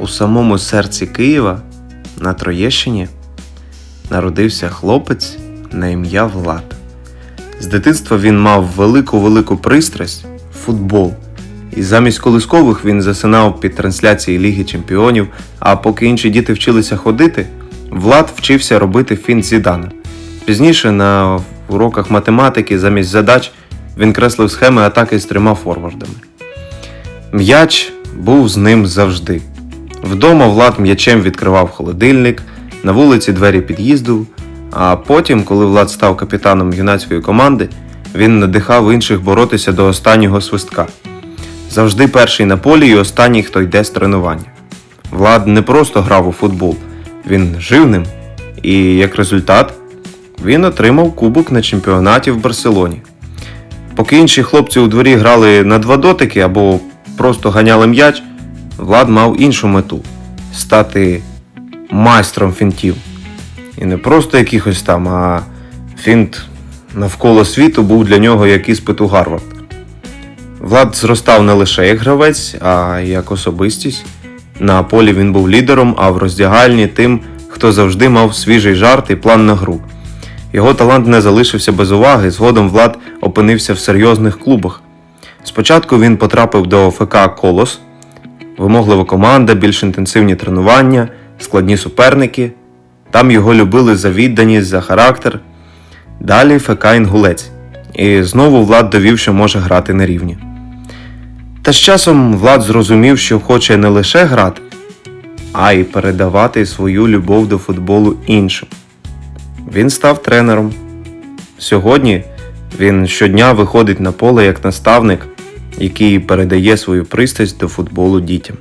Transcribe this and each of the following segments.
у самому серці Києва на Троєщині народився хлопець на ім'я Влад. З дитинства він мав велику-велику пристрасть футбол. І замість колискових він засинав під трансляції Ліги Чемпіонів, а поки інші діти вчилися ходити, Влад вчився робити фінт Зідана. Пізніше на уроках математики замість задач він креслив схеми атаки з трьома форвардами. М'яч був з ним завжди. Вдома Влад м'ячем відкривав холодильник, на вулиці двері під'їзду, а потім, коли Влад став капітаном юнацької команди, він надихав інших боротися до останнього свистка. Завжди перший на полі і останній, хто йде з тренування. Влад не просто грав у футбол, він жив ним. І як результат, він отримав кубок на чемпіонаті в Барселоні. Поки інші хлопці у дворі грали на два дотики або просто ганяли м'яч, Влад мав іншу мету стати майстром фінтів. І не просто якихось там, а фінт навколо світу був для нього як іспит у Гарвард. Влад зростав не лише як гравець, а як особистість. На полі він був лідером, а в роздягальні тим, хто завжди мав свіжий жарт і план на гру. Його талант не залишився без уваги, згодом Влад опинився в серйозних клубах. Спочатку він потрапив до ФК Колос, вимоглива команда, більш інтенсивні тренування, складні суперники. Там його любили за відданість, за характер. Далі ФК Інгулець. І знову Влад довів, що може грати на рівні. Та з часом Влад зрозумів, що хоче не лише грати, а й передавати свою любов до футболу іншим. Він став тренером. Сьогодні він щодня виходить на поле як наставник, який передає свою пристрасть до футболу дітям.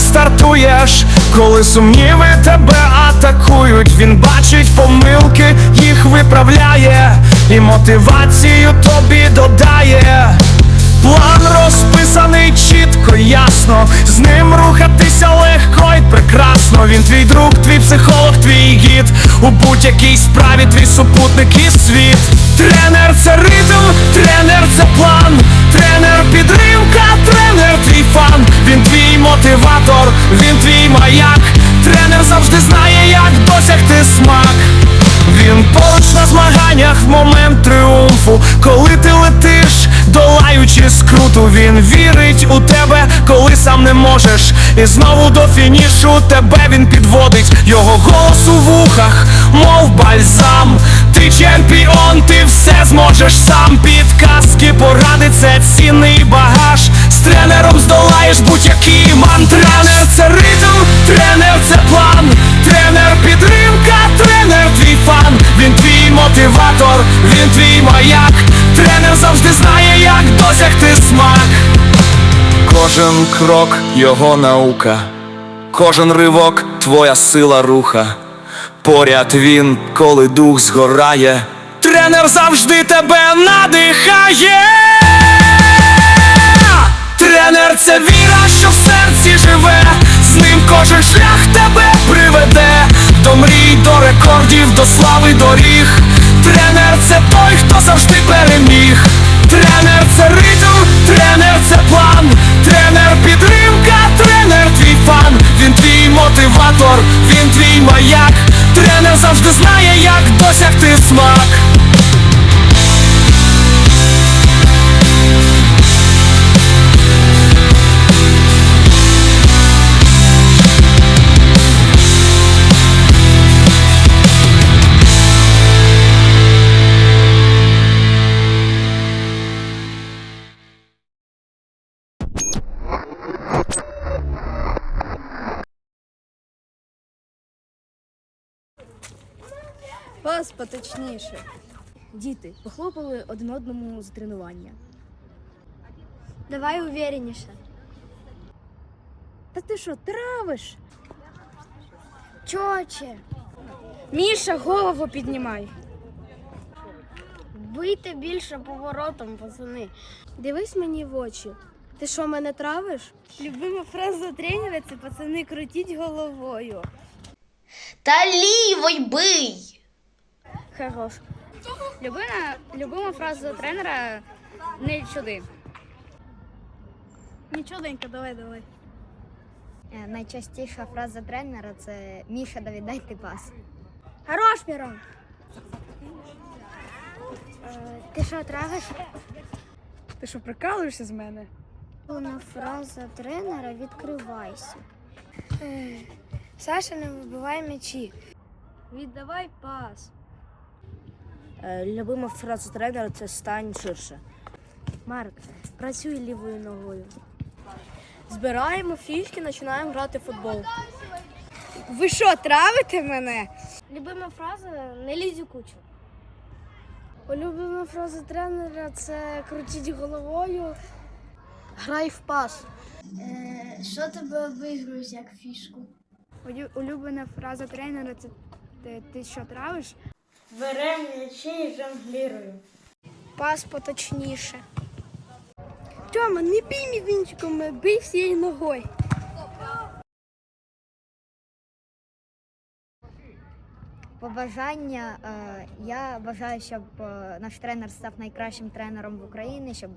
Стартуєш, коли сумніви тебе атакують, він бачить помилки, їх виправляє, і мотивацію тобі додає. План розписаний чітко, ясно, з ним рухатися легко й прекрасно. Він твій друг, твій психолог, твій гід. У будь-якій справі твій супутник і світ. Тренер це ритм, тренер це план, тренер підтримка, тренер твій фан. Він твій мотиватор, він твій маяк. Тренер завжди знає, як досягти смак. Він поруч на змаганнях в момент тріумфу, коли ти долаючи скруту, він вірить у тебе, коли сам не можеш. І знову до фінішу тебе він підводить, його голос у вухах, мов бальзам. Ти чемпіон, ти все зможеш сам. Підказки, поради, це цінний багаж. З тренером здолаєш будь-який ман. Тренер це ритм, Кожен крок його наука, кожен ривок твоя сила руха. Поряд він, коли дух згорає. Тренер завжди тебе надихає. Тренер це віра, що в серці живе, з ним кожен шлях тебе приведе, до мрій, до рекордів, до слави доріг. Тренер це той, хто завжди переміг. Тренер це ритм, тренер це план, він твій маяк. Тренер завжди знає, як досягти смак. Вас поточніше. Діти похлопали один одному з тренування. Давай уверенніше. Та ти що, травиш? Чоче, Міша, голову піднімай. бийте більше поворотом, пацани. Дивись мені в очі. Ти що, мене травиш? Любима фраза тренера це пацани крутіть головою. Та лівой бий! Хорош. Любима, любима фраза тренера не сюди. Нічого, давай, давай. Е, Найчастіша фраза тренера це Міша, да віддайте пас. Хорош, Мірон. Ти що, травиш? Ти що, прикалуєшся з мене? Вона фраза тренера відкривайся. Саша не вибиває м'ячі. Віддавай пас. Е, Любима фраза тренера це стань ширше. Марк, працюй лівою ногою. Збираємо фішки, починаємо грати в футбол. Ви що, травите мене? Любима фраза не лізь у кучу. Улюблена фраза тренера це крутіть головою. Грай в пас. Що тебе обігруєш як фішку? Улюблена фраза тренера це ти, ти що травиш? Берем м'ячі і жонглірую. Пас поточніше. Тьома, не бій мізинчиком, бий всією ногою. Побажання. е, Я бажаю, щоб е, наш тренер став найкращим тренером в Україні, щоб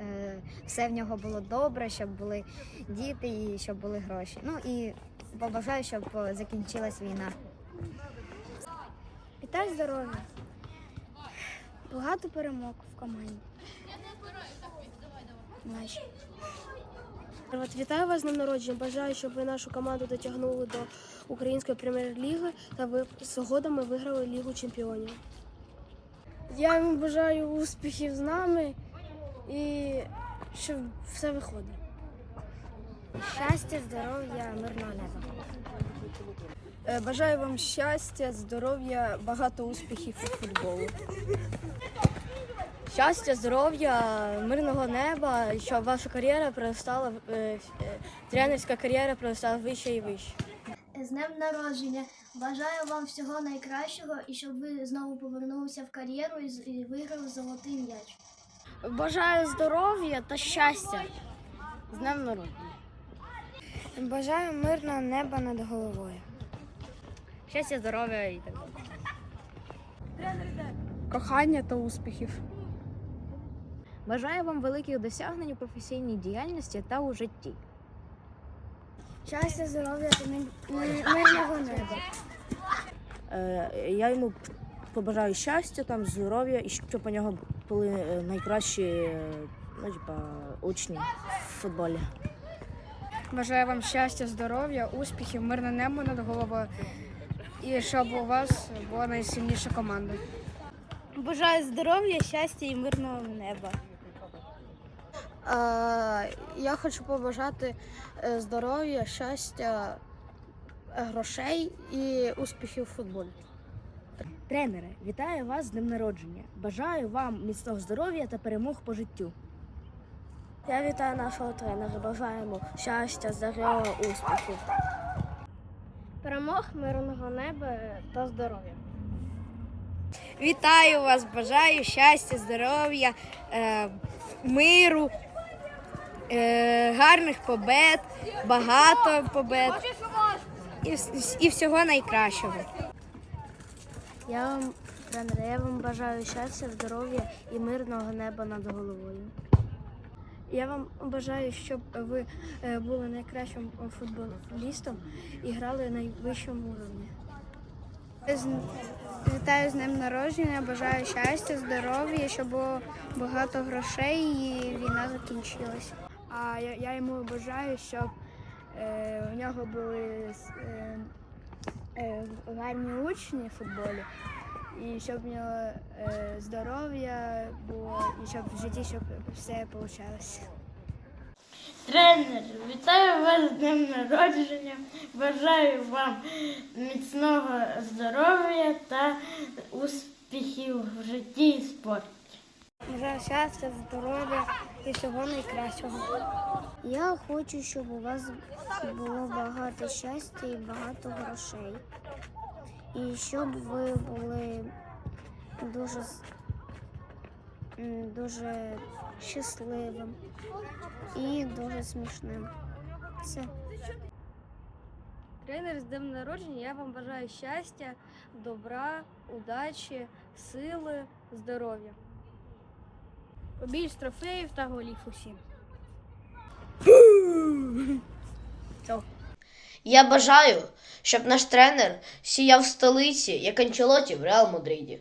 е, все в нього було добре, щоб були діти і щоб були гроші. Ну і побажаю, щоб закінчилась війна. Вітаю здоров'я. Багато перемог в команді. Наші. От, вітаю вас з днем народження. Бажаю, щоб ви нашу команду дотягнули до української прем'єр-ліги та ви згодом ми виграли Лігу чемпіонів. Я йому бажаю успіхів з нами і щоб все виходить. Щастя, здоров'я, мирного неба. Е, Бажаю вам щастя, здоров'я, багато успіхів у футболу. Щастя, здоров'я, мирного неба, щоб ваша кар'єра проростала, е, е, тренерська кар'єра проростала вище і вище. З днем народження. Бажаю вам всього найкращого і щоб ви знову повернулися в кар'єру і, виграли золотий м'яч. Бажаю здоров'я та щастя. З днем народження. Бажаю мирного неба над головою. Щастя, здоров'я і так далі. Кохання та успіхів. Бажаю вам великих досягнень у професійній діяльності та у житті. Щастя, здоров'я та мирного неба. Е, Я йому побажаю щастя, там, здоров'я і щоб у нього були е, найкращі е, ну, типа, учні в футболі. Бажаю вам щастя, здоров'я, успіхів, мирне небо над головою. І щоб у вас була найсильніша команда. Бажаю здоров'я, щастя і мирного неба. Я хочу побажати е, здоров'я, щастя, грошей і успіхів у футболі. Тренере, вітаю вас з днем народження. Бажаю вам міцного здоров'я та перемог по життю. Я вітаю нашого тренера. Бажаємо щастя, здоров'я, успіхів. Перемог, мирного неба та здоров'я. Вітаю вас, бажаю щастя, здоров'я, е, миру, е, гарних побед, багато побед і, і всього найкращого. Я вам, тренер, я вам бажаю щастя, здоров'я і мирного неба над головою. Я вам бажаю, щоб ви е, були найкращим футболістом і грали на найвищому рівні. Вітаю з днем народження, бажаю щастя, здоров'я, щоб було багато грошей і війна закінчилась. А я, я йому бажаю, щоб е, у нього були е, е, гарні учні в футболі, і щоб в нього е, здоров'я було, і щоб в житті щоб все вийшло. Тренер, вітаю вас з днем народження. Бажаю вам міцного здоров'я та успіхів в житті і спорті. Бажаю щастя, здоров'я і всього найкращого. Я хочу, щоб у вас було багато щастя і багато грошей. І щоб ви були дуже дуже щасливим і дуже смішним. Все. Тренер з днем народження, я вам бажаю щастя, добра, удачі, сили, здоров'я. Побільш трофеїв та голів усім. Я бажаю, щоб наш тренер сіяв в столиці, як Анчелоті в Реал Мадриді.